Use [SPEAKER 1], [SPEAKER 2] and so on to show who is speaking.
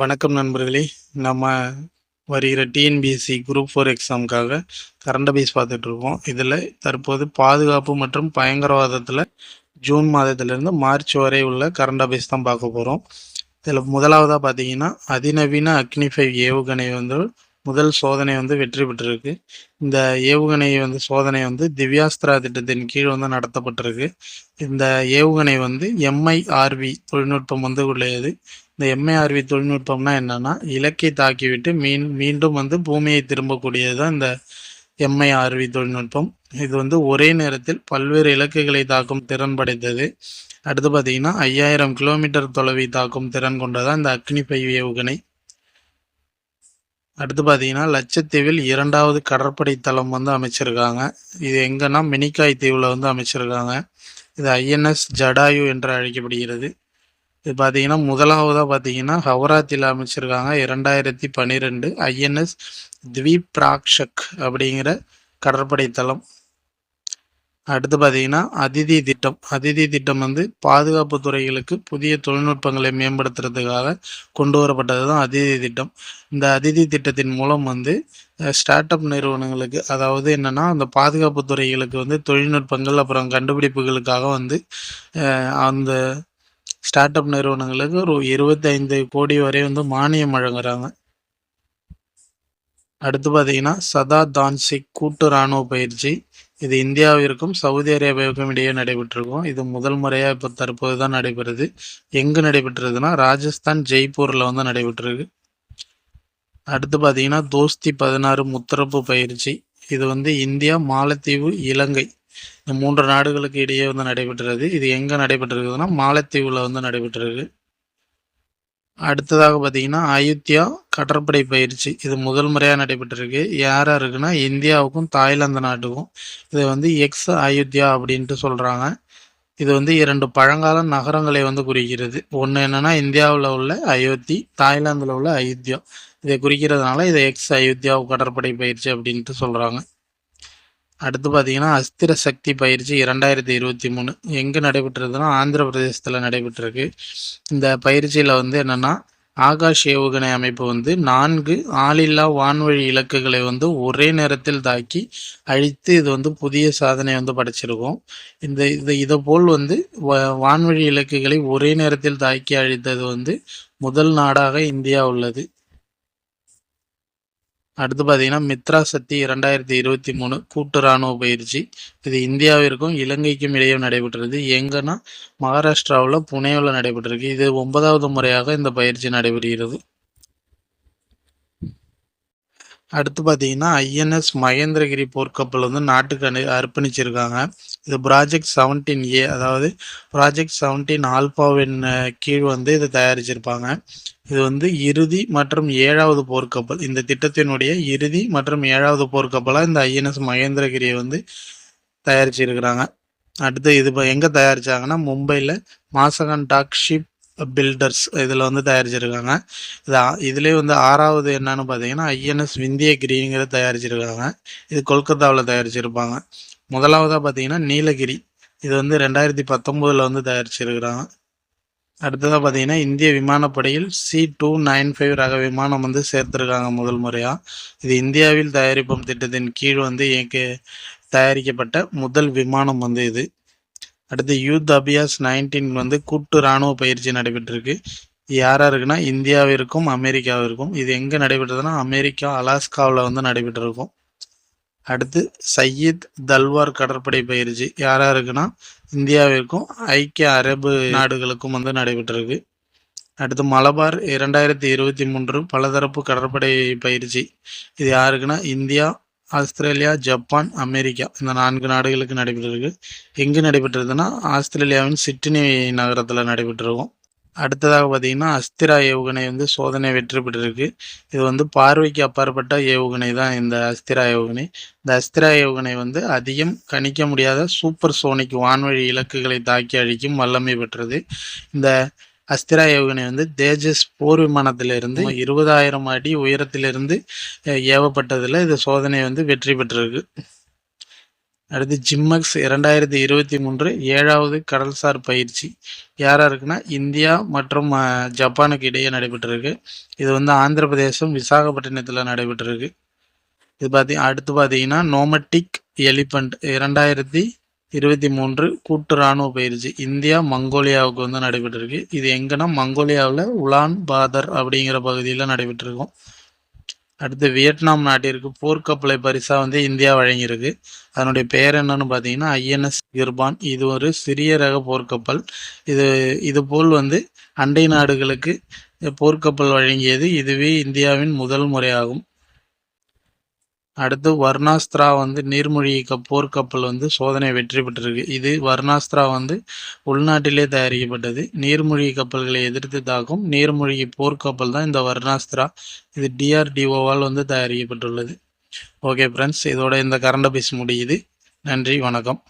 [SPEAKER 1] வணக்கம் நண்பர்களே. நம்ம வருகிற டிஎன்பிஎஸ்சி குரூப் ஃபோர் எக்ஸாமுக்காக கரண்ட் அபேஸ் பார்த்துட்ருக்கோம் இதில் தற்போது பாதுகாப்பு மற்றும் பயங்கரவாதத்தில் ஜூன் மாதத்திலிருந்து மார்ச் வரை உள்ள கரண்ட் அபேஸ் தான் பார்க்க போகிறோம் இதில் முதலாவதாக பார்த்தீங்கன்னா அதிநவீன அக்னி ஃபைவ் ஏவுகணை வந்து முதல் சோதனை வந்து வெற்றி பெற்றிருக்கு. இந்த ஏவுகணை வந்து சோதனை வந்து திவ்யாஸ்திரா திட்டத்தின் கீழ் வந்து நடத்தப்பட்டிருக்கு. இந்த ஏவுகணை வந்து எம்ஐஆர்வி தொழில்நுட்பம் வந்து உள்ளது. இந்த எம்ஏஆர்வி தொழில்நுட்பம்னா என்னன்னா இலக்கை தாக்கிவிட்டு மீன் மீண்டும் வந்து பூமியை திரும்பக்கூடியது தான் இந்த எம்ஐஆர்வி தொழில்நுட்பம். இது வந்து ஒரே நேரத்தில் பல்வேறு இலக்குகளை தாக்கும் திறன் படைத்தது. அடுத்து பார்த்தீங்கன்னா ஐயாயிரம் கிலோமீட்டர் தொலைவை தாக்கும் திறன் கொண்டதான் இந்த அக்னி பை ஏவுகணை அடுத்து பார்த்தீங்கன்னா லட்சத்தீவில் இரண்டாவது கடற்படை தளம் வந்து அமைச்சிருக்காங்க. இது எங்கன்னா மினிக்காய் தீவில் வந்து அமைச்சிருக்காங்க. இது ஐஎன்எஸ் ஜடாயு என்று அழைக்கப்படுகிறது. இது பார்த்தீங்கன்னா முதலாவதாக பார்த்தீங்கன்னா ஹவராத்தில் அமைச்சிருக்காங்க இரண்டாயிரத்தி பன்னிரெண்டு ஐஎன்எஸ் திவிப்ராக்ஷக் அப்படிங்கிற கடற்படை தளம். அடுத்து பார்த்தீங்கன்னா அதிதி திட்டம். அதிதி திட்டம் வந்து பாதுகாப்பு துறைகளுக்கு புதிய தொழில்நுட்பங்களை மேம்படுத்துறதுக்காக கொண்டு வரப்பட்டது தான் அதிதி திட்டம். இந்த அதிதி திட்டத்தின் மூலம் வந்து ஸ்டார்ட் அப் நிறுவனங்களுக்கு அதாவது என்னென்னா அந்த பாதுகாப்பு துறைகளுக்கு வந்து தொழில்நுட்பங்கள் அப்புறம் கண்டுபிடிப்புகளுக்காக வந்து அந்த ஸ்டார்ட் அப் நிறுவனங்களுக்கு ஒரு இருபத்தைந்து கோடி வரை வந்து மானியம் வழங்குறாங்க. அடுத்து பார்த்தீங்கன்னா சதா தான்சிக் கூட்டு இராணுவ பயிற்சி. இது இந்தியாவிற்கும் சவுதி அரேபியாவுக்கும் இடையே நடைபெற்றிருக்கும். இது முதல் முறையாக இப்போ தற்போது தான் நடைபெறுது. எங்கே நடைபெற்றதுன்னா ராஜஸ்தான் ஜெய்ப்பூரில் வந்து நடைபெற்றிருக்கு. அடுத்து பார்த்தீங்கன்னா தோஸ்தி பதினாறு முத்தரப்பு பயிற்சி. இது வந்து இந்தியா மாலத்தீவு இலங்கை. இந்த மூன்று நாடுகளுக்கு இடையே வந்து நடைபெற்றது. இது எங்கே நடைபெற்றிருக்குதுன்னா மாலத்தீவில் வந்து நடைபெற்றிருக்கு. அடுத்ததாக பார்த்தீங்கன்னா அயுத்தியா கடற்படை பயிற்சி. இது முதல் முறையாக நடைபெற்றிருக்கு. யாராக இருக்குன்னா இந்தியாவுக்கும் தாய்லாந்து நாட்டுக்கும். இதை வந்து எக்ஸ் அயுத்தியா அப்படின்ட்டு சொல்கிறாங்க இது வந்து இரண்டு பழங்கால நகரங்களை வந்து குறிக்கிறது. ஒன்று என்னென்னா இந்தியாவில் உள்ள அயோத்தி தாய்லாந்தில் உள்ள அயோத்தியா. இதை குறிக்கிறதுனால இதை எக்ஸ் அயோத்தியா கடற்படை பயிற்சி அப்படின்ட்டு சொல்கிறாங்க அடுத்து பார்த்தீங்கன்னா அஸ்திர சக்தி பயிற்சி இரண்டாயிரத்தி இருபத்தி மூணு. எங்கே நடைபெற்றதுன்னா ஆந்திர பிரதேசத்தில் நடைபெற்றிருக்கு. இந்த பயிற்சியில் வந்து என்னென்னா ஆகாஷ் ஏவுகணை அமைப்பு வந்து நான்கு ஆளில்லா வான்வழி இலக்குகளை வந்து ஒரே நேரத்தில் தாக்கி அழித்து இது வந்து புதிய சாதனை வந்து படைச்சிருக்கோம். இந்த இது இதை போல் வந்து வான்வழி இலக்குகளை ஒரே நேரத்தில் தாக்கி அழித்தது வந்து முதல் நாடாக இந்தியா உள்ளது. அடுத்து பார்த்தீங்கன்னா மித்ரா சக்தி இரண்டாயிரத்தி இருபத்தி மூணு கூட்டு ராணுவ பயிற்சி. இது இந்தியாவிற்கும் இலங்கைக்கும் இடையே நடைபெற்றது எங்கன்னா மகாராஷ்டிராவில் புனேவில் நடைபெற்றிருக்கு. இது ஒன்பதாவது முறையாக இந்த பயிற்சி நடைபெறுகிறது. அடுத்து பார்த்தீங்கன்னா ஐஎன்எஸ் மகேந்திரகிரி போர்க்கப்பல் வந்து நாட்டுக்கு அனு அர்ப்பணிச்சிருக்காங்க. இது ப்ராஜெக்ட் செவன்டீன் ஏ அதாவது ப்ராஜெக்ட் செவன்டீன் ஆல்பாவின் கீழ் வந்து இதை தயாரிச்சிருப்பாங்க. இது வந்து இறுதி மற்றும் ஏழாவது போர்க்கப்பல். இந்த திட்டத்தினுடைய இறுதி மற்றும் ஏழாவது போர்க்கப்பலாக இந்த ஐஎன்எஸ் மகேந்திரகிரியை வந்து தயாரிச்சிருக்கிறாங்க. அடுத்து இது இப்போ எங்கே தயாரிச்சாங்கன்னா மும்பையில் மாசகன் டாக் ஷிப் பில்டர்ஸ் இதில் வந்து தயாரிச்சிருக்காங்க. இது இதுலேயே வந்து ஆறாவது என்னன்னு பார்த்தீங்கன்னா ஐஎன்எஸ் விந்திய கிரிங்கிறத தயாரிச்சிருக்காங்க. இது கொல்கத்தாவில் தயாரிச்சிருப்பாங்க. முதலாவதாக பார்த்தீங்கன்னா நீலகிரி. இது வந்து ரெண்டாயிரத்தி பத்தொம்போதில் வந்து தயாரிச்சிருக்கிறாங்க. அடுத்ததாக பார்த்தீங்கன்னா இந்திய விமானப்படையில் சி டூ நைன் ஃபைவ் ரக விமானம் வந்து சேர்த்துருக்காங்க முதல் முறையாக இது இந்தியாவில் தயாரிப்போம் திட்டத்தின் கீழ் வந்து இயக்க தயாரிக்கப்பட்ட முதல் விமானம் வந்து இது. அடுத்து யூத் அபியாஸ் நைன்டீன் வந்து கூட்டு இராணுவ பயிற்சி நடைபெற்றிருக்கு. யாராக இருக்குன்னா இந்தியாவிற்கும் அமெரிக்காவிற்கும். இது எங்கே நடைபெற்றதுன்னா அமெரிக்கா அலாஸ்காவில் வந்து நடைபெற்றிருக்கும். அடுத்து சையீத் தல்வார் கடற்படை பயிற்சி. யார் இருக்குன்னா இந்தியாவிற்கும் ஐக்கிய அரபு நாடுகளுக்கும் வந்து நடைபெற்றிருக்கு. அடுத்து மலபார் இரண்டாயிரத்தி இருபத்தி மூன்று பலதரப்பு கடற்படை பயிற்சி. இது யாருக்குன்னா இந்தியா ஆஸ்திரேலியா ஜப்பான் அமெரிக்கா இந்த நான்கு நாடுகளுக்கு நடைபெற்றிருக்கு. எங்கே நடைபெற்றிருக்குன்னா ஆஸ்திரேலியாவின் சிட்னி நகரத்தில் நடைபெற்றிருக்கும். அடுத்ததாக பார்த்தீங்கன்னா அஸ்திரா ஏவுகணை வந்து சோதனை வெற்றி பெற்றிருக்கு. இது வந்து பார்வைக்கு அப்பாற்பட்ட ஏவுகணை தான் இந்த அஸ்திரா ஏவுகணை. இந்த அஸ்திரா ஏவுகணை வந்து அதிகம் கணிக்க முடியாத சூப்பர் சோனிக் வான்வழி இலக்குகளை தாக்கி அழிக்கும் வல்லமை பெற்றது. இந்த அஸ்திரா ஏவுகணை வந்து தேஜஸ் போர் விமானத்திலிருந்து இருபதாயிரம் அடி உயரத்திலிருந்து ஏவப்பட்டதில் இது சோதனை வந்து வெற்றி பெற்றிருக்கு. அடுத்து ஜிம்மக்ஸ் இரண்டாயிரத்தி இருபத்தி மூன்று ஏழாவது கடல்சார் பயிற்சி. யாராக இருக்குன்னா இந்தியா மற்றும் ஜப்பானுக்கு இடையே நடைபெற்றிருக்கு. இது வந்து ஆந்திர பிரதேசம் விசாகப்பட்டினத்தில் நடைபெற்றிருக்கு. இது பார்த்தி அடுத்து பார்த்தீங்கன்னா நோமட்டிக் எலிபண்ட் இரண்டாயிரத்தி இருபத்தி மூன்று கூட்டு ராணுவ பயிற்சி. இந்தியா மங்கோலியாவுக்கு வந்து நடைபெற்றிருக்கு. இது எங்கன்னா மங்கோலியாவில் உலான் பாதர் அப்படிங்கிற பகுதியில் நடைபெற்றிருக்கும். அடுத்து வியட்நாம் நாட்டிற்கு போர்க்கப்பலை பரிசாக வந்து இந்தியா வழங்கியிருக்கு. அதனுடைய பெயர் என்னன்னு பார்த்தீங்கன்னா ஐஎன்எஸ் கிர்பான். இது ஒரு சிறிய ரக போர்க்கப்பல் இது இது போல் வந்து அண்டை நாடுகளுக்கு போர்க்கப்பல் வழங்கியது இதுவே இந்தியாவின் முதல் முறையாகும். அடுத்து வர்ணாஸ்திரா வந்து நீர்மூழ்கி போர்க்கப்பல் வந்து சோதனை வெற்றி பெற்றிருக்கு. இது வர்ணாஸ்திரா வந்து உள்நாட்டிலே தயாரிக்கப்பட்டது. நீர்மூழ்கி கப்பல்களை எதிர்த்து தாக்கும் நீர்மூழ்கி போர்க்கப்பல் தான் இந்த வர்ணாஸ்திரா. இது டிஆர்டிஓவால் வந்து தயாரிக்கப்பட்டுள்ளது. ஓகே ஃப்ரெண்ட்ஸ் இதோட இந்த கரண்ட் அஃபேர்ஸ் முடியுது. நன்றி வணக்கம்.